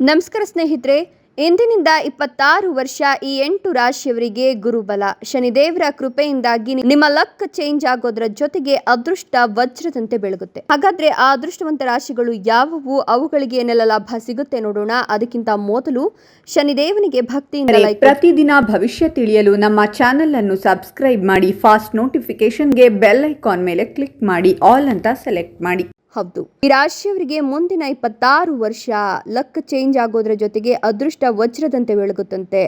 ನಮಸ್ಕಾರ ಸ್ನೇಹಿತರೆ ಇಂದಿನಿಂದ ಇಪ್ಪತ್ತಾರು ವರ್ಷ ಈ ಎಂಟು ರಾಶಿಯವರಿಗೆ ಗುರುಬಲ. ಶನಿದೇವರ ಕೃಪೆಯಿಂದಾಗಿ ನಿಮ್ಮ ಲಕ್ ಚೇಂಜ್ ಆಗೋದ್ರ ಜೊತೆಗೆ ಅದೃಷ್ಟ ವಜ್ರದಂತೆ ಬೆಳಗುತ್ತೆ. ಹಾಗಾದ್ರೆ ಆ ಅದೃಷ್ಟವಂತ ರಾಶಿಗಳು ಯಾವುವು? ಅವುಗಳಿಗೆ ಏನೆಲ್ಲ ಲಾಭ ಸಿಗುತ್ತೆ ನೋಡೋಣ. ಅದಕ್ಕಿಂತ ಮೊದಲು ಶನಿದೇವನಿಗೆ ಭಕ್ತಿಯಿಂದ ಪ್ರತಿದಿನ ಭವಿಷ್ಯ ತಿಳಿಯಲು ನಮ್ಮ ಚಾನೆಲ್ ಅನ್ನು ಸಬ್ಸ್ಕ್ರೈಬ್ ಮಾಡಿ ಫಾಸ್ಟ್ ನೋಟಿಫಿಕೇಶನ್ಗೆ ಬೆಲ್ ಐಕಾನ್ ಮೇಲೆ ಕ್ಲಿಕ್ ಮಾಡಿ ಆಲ್ ಅಂತ ಸೆಲೆಕ್ಟ್ ಮಾಡಿ. ಹೌದು. ಈ ರಾಶಿಯವರಿಗೆ ಮುಂದಿನ ಇಪ್ಪತ್ತಾರು ವರ್ಷ ಲಕ್ ಚೇಂಜ್ ಆಗೋದ್ರ ಜೊತೆಗೆ ಅದೃಷ್ಟ ವಜ್ರದಂತೆ ಬೆಳಗುತ್ತಂತೆ.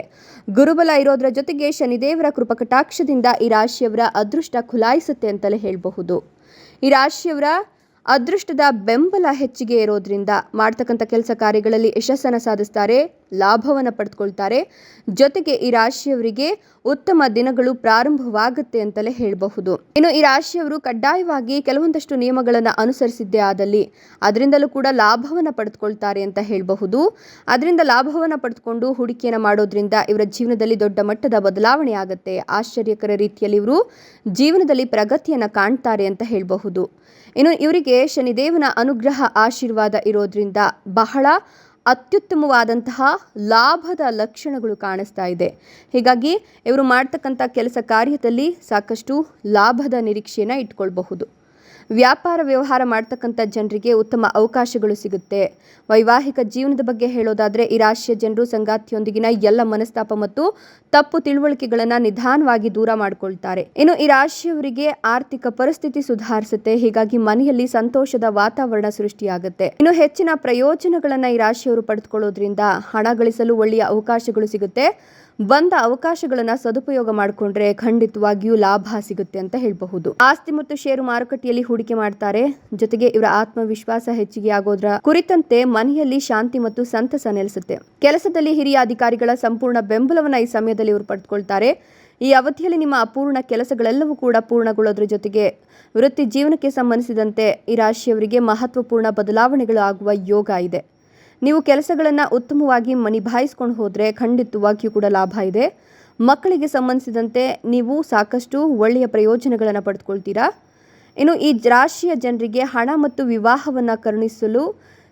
ಗುರುಬಲ ಇರೋದ್ರ ಜೊತೆಗೆ ಶನಿದೇವರ ಕೃಪಕಟಾಕ್ಷದಿಂದ ಈ ರಾಶಿಯವರ ಅದೃಷ್ಟ ಖುಲಾಯಿಸುತ್ತೆ ಅಂತಲೇ ಹೇಳಬಹುದು. ಈ ರಾಶಿಯವರ ಅದೃಷ್ಟದ ಬೆಂಬಲ ಹೆಚ್ಚಿಗೆ ಇರೋದ್ರಿಂದ ಮಾಡ್ತಕ್ಕಂಥ ಕೆಲಸ ಕಾರ್ಯಗಳಲ್ಲಿ ಯಶಸ್ಸನ್ನು ಸಾಧಿಸ್ತಾರೆ. ಲಾಭವನ್ನು ಪಡೆದುಕೊಳ್ತಾರೆ ಜೊತೆಗೆ ಈ ರಾಶಿಯವರಿಗೆ ಉತ್ತಮ ದಿನಗಳು ಪ್ರಾರಂಭವಾಗುತ್ತೆ ಅಂತಲೇ ಹೇಳಬಹುದು. ಇನ್ನು ಈ ರಾಶಿಯವರು ಕಡ್ಡಾಯವಾಗಿ ಕೆಲವೊಂದಷ್ಟು ನಿಯಮಗಳನ್ನು ಅನುಸರಿಸಿದ್ದೇ ಆದಲ್ಲಿ ಅದರಿಂದಲೂ ಕೂಡ ಲಾಭವನ್ನು ಪಡೆದುಕೊಳ್ತಾರೆ ಅಂತ ಹೇಳಬಹುದು. ಅದರಿಂದ ಲಾಭವನ್ನು ಪಡೆದುಕೊಂಡು ಹೂಡಿಕೆಯನ್ನು ಮಾಡೋದ್ರಿಂದ ಇವರ ಜೀವನದಲ್ಲಿ ದೊಡ್ಡ ಮಟ್ಟದ ಬದಲಾವಣೆ ಆಗುತ್ತೆ. ಆಶ್ಚರ್ಯಕರ ರೀತಿಯಲ್ಲಿ ಇವರು ಜೀವನದಲ್ಲಿ ಪ್ರಗತಿಯನ್ನು ಕಾಣ್ತಾರೆ ಅಂತ ಹೇಳಬಹುದು. ಇನ್ನು ಇವರಿಗೆ ಶನಿದೇವನ ಅನುಗ್ರಹ ಆಶೀರ್ವಾದ ಇರೋದ್ರಿಂದ ಬಹಳ ಅತ್ಯುತ್ತಮವಾದಂತಹ ಲಾಭದ ಲಕ್ಷಣಗಳು ಕಾಣಿಸ್ತಾ ಇದೆ. ಹೀಗಾಗಿ ಇವರು ಮಾಡ್ತಕ್ಕಂಥ ಕೆಲಸ ಕಾರ್ಯದಲ್ಲಿ ಸಾಕಷ್ಟು ಲಾಭದ ನಿರೀಕ್ಷೆಯನ್ನು ಇಟ್ಕೊಳ್ಬಹುದು. ವ್ಯಾಪಾರ ವ್ಯವಹಾರ ಮಾಡ್ತಕ್ಕಂಥ ಜನರಿಗೆ ಉತ್ತಮ ಅವಕಾಶಗಳು ಸಿಗುತ್ತೆ. ವೈವಾಹಿಕ ಜೀವನದ ಬಗ್ಗೆ ಹೇಳೋದಾದರೆ ಈ ರಾಶಿಯ ಜನರು ಸಂಗಾತಿಯೊಂದಿಗಿನ ಎಲ್ಲ ಮನಸ್ತಾಪ ಮತ್ತು ತಪ್ಪು ತಿಳುವಳಿಕೆಗಳನ್ನು ನಿಧಾನವಾಗಿ ದೂರ ಮಾಡಿಕೊಳ್ತಾರೆ. ಇನ್ನು ಈ ರಾಶಿಯವರಿಗೆ ಆರ್ಥಿಕ ಪರಿಸ್ಥಿತಿ ಸುಧಾರಿಸುತ್ತೆ. ಹೀಗಾಗಿ ಮನೆಯಲ್ಲಿ ಸಂತೋಷದ ವಾತಾವರಣ ಸೃಷ್ಟಿಯಾಗುತ್ತೆ. ಇನ್ನು ಹೆಚ್ಚಿನ ಪ್ರಯೋಜನಗಳನ್ನು ಈ ರಾಶಿಯವರು ಪಡೆದುಕೊಳ್ಳೋದ್ರಿಂದ ಹಣ ಗಳಿಸಲು ಒಳ್ಳೆಯ ಅವಕಾಶಗಳು ಸಿಗುತ್ತೆ. ಬಂದ ಅವಕಾಶಗಳನ್ನ ಸದುಪಯೋಗ ಮಾಡಿಕೊಂಡ್ರೆ ಖಂಡಿತವಾಗಿಯೂ ಲಾಭ ಸಿಗುತ್ತೆ ಅಂತ ಹೇಳಬಹುದು. ಆಸ್ತಿ ಮತ್ತು ಷೇರು ಮಾರುಕಟ್ಟೆಯಲ್ಲಿ ಹೂಡಿಕೆ ಮಾಡ್ತಾರೆ. ಜೊತೆಗೆ ಇವರ ಆತ್ಮವಿಶ್ವಾಸ ಹೆಚ್ಚಿಗೆ ಆಗೋದ್ರ ಕುರಿತಂತೆ ಮನೆಯಲ್ಲಿ ಶಾಂತಿ ಮತ್ತು ಸಂತಸ ನೆಲೆಸುತ್ತೆ. ಕೆಲಸದಲ್ಲಿ ಹಿರಿಯ ಅಧಿಕಾರಿಗಳ ಸಂಪೂರ್ಣ ಬೆಂಬಲವನ್ನ ಈ ಸಮಯದಲ್ಲಿ ಇವರು ಪಡೆದುಕೊಳ್ತಾರೆ ಈ ಅವಧಿಯಲ್ಲಿ ನಿಮ್ಮ ಅಪೂರ್ಣ ಕೆಲಸಗಳೆಲ್ಲವೂ ಕೂಡ ಪೂರ್ಣಗೊಳ್ಳೋದ್ರ ಜೊತೆಗೆ ವೃತ್ತಿ ಜೀವನಕ್ಕೆ ಸಂಬಂಧಿಸಿದಂತೆ ಈ ರಾಶಿಯವರಿಗೆ ಮಹತ್ವಪೂರ್ಣ ಬದಲಾವಣೆಗಳು ಆಗುವ ಯೋಗ ಇದೆ. ನೀವು ಕೆಲಸಗಳನ್ನು ಉತ್ತಮವಾಗಿ ನಿಭಾಯಿಸ್ಕೊಂಡು ಹೋದರೆ ಖಂಡಿತವಾಗಿಯೂ ಕೂಡ ಲಾಭ ಇದೆ. ಮಕ್ಕಳಿಗೆ ಸಂಬಂಧಿಸಿದಂತೆ ನೀವು ಸಾಕಷ್ಟು ಒಳ್ಳೆಯ ಪ್ರಯೋಜನಗಳನ್ನು ಪಡೆದುಕೊಳ್ತೀರಾ ಇನ್ನು ಈ ರಾಶಿಯ ಜನರಿಗೆ ಹಣ ಮತ್ತು ವಿವಾಹವನ್ನು ಕರುಣಿಸಲು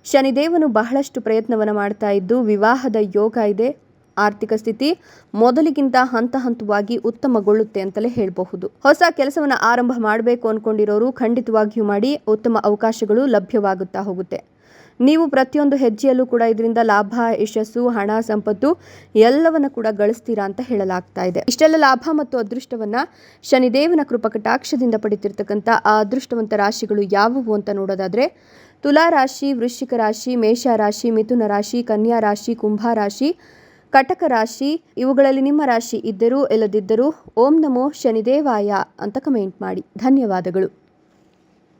ಶನಿದೇವನು ಬಹಳಷ್ಟು ಪ್ರಯತ್ನವನ್ನು ಮಾಡ್ತಾ ಇದ್ದು ವಿವಾಹದ ಯೋಗ ಇದೆ. ಆರ್ಥಿಕ ಸ್ಥಿತಿ ಮೊದಲಿಗಿಂತ ಹಂತ ಹಂತವಾಗಿ ಉತ್ತಮಗೊಳ್ಳುತ್ತೆ ಅಂತಲೇ ಹೇಳಬಹುದು. ಹೊಸ ಕೆಲಸವನ್ನು ಆರಂಭ ಮಾಡಬೇಕು ಅಂದ್ಕೊಂಡಿರೋರು ಖಂಡಿತವಾಗಿಯೂ ಮಾಡಿ ಉತ್ತಮ ಅವಕಾಶಗಳು ಲಭ್ಯವಾಗುತ್ತಾ ಹೋಗುತ್ತೆ. ನೀವು ಪ್ರತಿಯೊಂದು ಹೆಜ್ಜೆಯಲ್ಲೂ ಕೂಡ ಇದರಿಂದ ಲಾಭ, ಯಶಸ್ಸು, ಹಣ, ಸಂಪತ್ತು ಎಲ್ಲವನ್ನು ಕೂಡ ಗಳಿಸ್ತೀರಾ ಅಂತ ಹೇಳಲಾಗ್ತಾ ಇದೆ. ಇಷ್ಟೆಲ್ಲ ಲಾಭ ಮತ್ತು ಅದೃಷ್ಟವನ್ನ ಶನಿದೇವನ ಕೃಪಕಟಾಕ್ಷದಿಂದ ಪಡಿತಿರ್ತಕ್ಕಂಥ ಆ ಅದೃಷ್ಟವಂತ ರಾಶಿಗಳು ಯಾವುವು ಅಂತ ನೋಡೋದಾದ್ರೆ, ತುಲಾ ರಾಶಿ, ವೃಶ್ಚಿಕ ರಾಶಿ, ಮೇಷ ರಾಶಿ, ಮಿಥುನ ರಾಶಿ, ಕನ್ಯಾ ರಾಶಿ, ಕುಂಭ ರಾಶಿ, ಕಟಕ ರಾಶಿ, ಇವುಗಳಲ್ಲಿ ನಿಮ್ಮ ರಾಶಿ ಇದ್ದರೂ, ಇಲ್ಲದಿದ್ದರೂ ಓಂ ನಮೋ ಶನಿದೇವಾಯ ಅಂತ ಕಮೆಂಟ್ ಮಾಡಿ. ಧನ್ಯವಾದಗಳು.